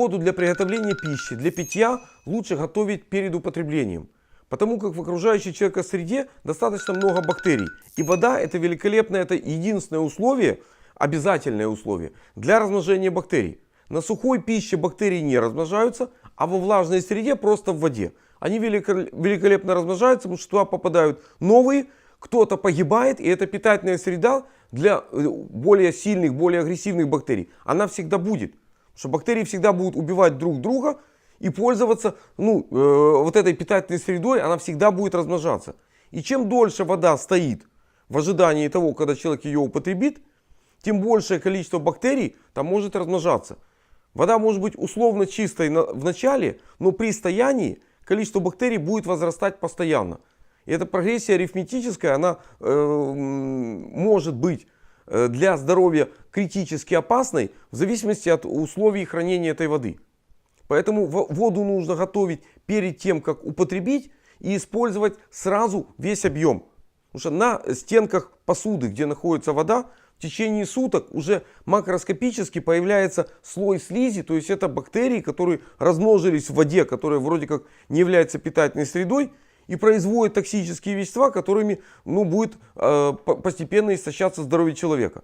Воду для приготовления пищи, для питья лучше готовить перед употреблением. Потому как в окружающей человека среде достаточно много бактерий. И вода это великолепное, это единственное условие, обязательное условие для размножения бактерий. На сухой пище бактерии не размножаются, а во влажной среде просто в воде. Они велико- великолепно размножаются, потому что туда попадают новые, кто-то погибает, и эта питательная среда для э, более сильных, более агрессивных бактерий, она всегда будет. Что бактерии всегда будут убивать друг друга и пользоваться ну, э, вот этой питательной средой, она всегда будет размножаться. И чем дольше вода стоит в ожидании того, когда человек ее употребит, тем большее количество бактерий там может размножаться. Вода может быть условно чистой на- в начале, но при стоянии количество бактерий будет возрастать постоянно. И эта прогрессия арифметическая, она э, может быть для здоровья критически опасной в зависимости от условий хранения этой воды. Поэтому во- воду нужно готовить перед тем, как употребить и использовать сразу весь объем. Потому что на стенках посуды, где находится вода, в течение суток уже макроскопически появляется слой слизи, то есть это бактерии, которые размножились в воде, которая вроде как не является питательной средой, и производят токсические вещества, которыми ну, будет э, по- постепенно истощаться здоровье человека.